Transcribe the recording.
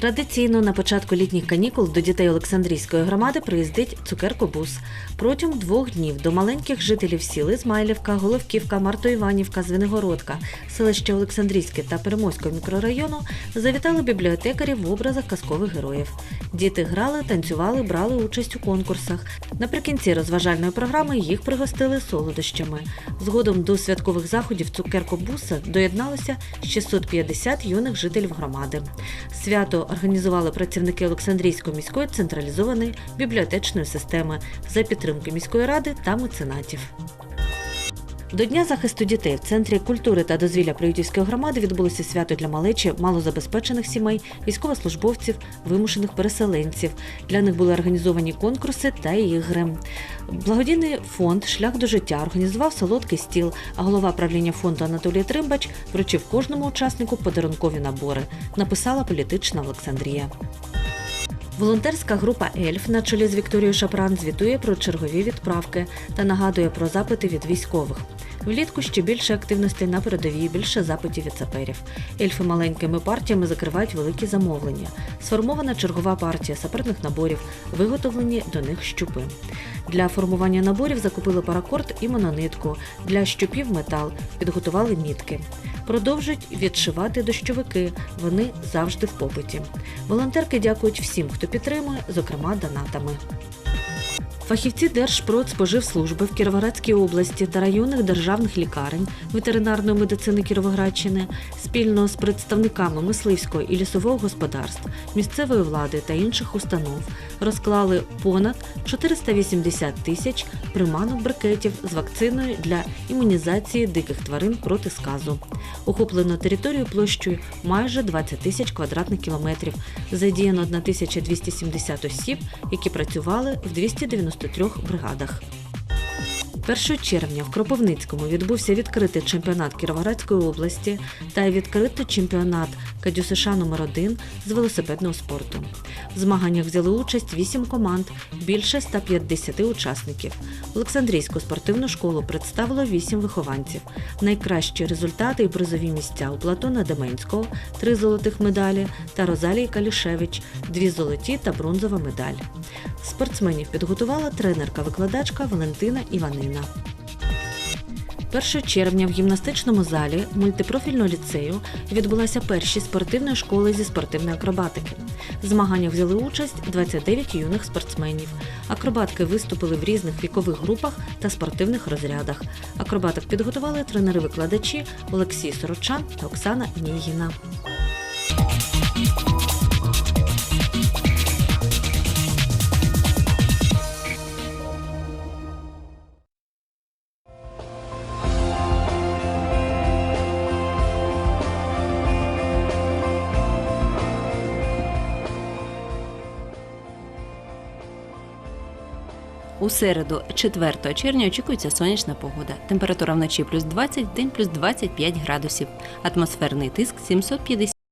Традиційно на початку літніх канікул до дітей Олександрійської громади приїздить цукеркобус. Протягом двох днів до маленьких жителів сіл Ізмайлівка, Головківка, Мартоіванівка, Звенигородка, селище Олександрійське та Перемоського мікрорайону завітали бібліотекарі в образах казкових героїв. Діти грали, танцювали, брали участь у конкурсах. Наприкінці розважальної програми їх пригостили солодощами. Згодом до святкових заходів цукеркобуса доєдналося 650 юних жителів громади. Свято організували працівники Олександрійської міської централізованої бібліотечної системи за підтримки міської ради та меценатів. До Дня захисту дітей в Центрі культури та дозвілля Приютівської громади відбулося свято для малечі малозабезпечених сімей, військовослужбовців, вимушених переселенців. Для них були організовані конкурси та ігри. Благодійний фонд Шлях до життя організував солодкий стіл, а голова правління фонду Анатолій Тримбач вручив кожному учаснику подарункові набори. Написала політична Олександрія. Волонтерська група Ельф на чолі з Вікторією Шапран звітує про чергові відправки та нагадує про запити від військових. Влітку ще більше активностей на передовій, більше запитів від саперів. Ельфи маленькими партіями закривають великі замовлення. Сформована чергова партія саперних наборів, виготовлені до них щупи. Для формування наборів закупили паракорд і мононитку. Для щупів метал підготували мітки. Продовжують відшивати дощовики. Вони завжди в попиті. Волонтерки дякують всім, хто підтримує, зокрема донатами. Фахівці Держпродспоживслужби в Кіровоградській області та районних державних лікарень ветеринарної медицини Кіровоградщини спільно з представниками мисливського і лісового господарств, місцевої влади та інших установ розклали понад 480 тисяч приманок брикетів з вакциною для імунізації диких тварин проти сказу. Охоплено територію площею майже 20 тисяч квадратних кілометрів. Задіяно 1270 осіб, які працювали в 293 бригадах. 1 червня в Кропивницькому відбувся відкритий чемпіонат Кіровоградської області та відкритий чемпіонат КадЮСШ номер 1 з велосипедного спорту. В змаганнях взяли участь 8 команд, більше 150 учасників. Олександрійську спортивну школу представило 8 вихованців. Найкращі результати і призові місця у Платона Деменського, 3 золотих медалі та Розалії Калішевич, 2 золоті та бронзова медаль. Спортсменів підготувала тренерка-викладачка Валентина Іванина. 1 червня в гімнастичному залі мультипрофільного ліцею відбулася перші спортивної школи зі спортивної акробатики. В змаганнях взяли участь 29 юних спортсменів. Акробатки виступили в різних вікових групах та спортивних розрядах. Акробаток підготували тренери-викладачі Олексій Сорочан та Оксана Нігіна. У середу, 4 червня, очікується сонячна погода. Температура вночі плюс 20, день плюс 25 градусів. Атмосферний тиск 750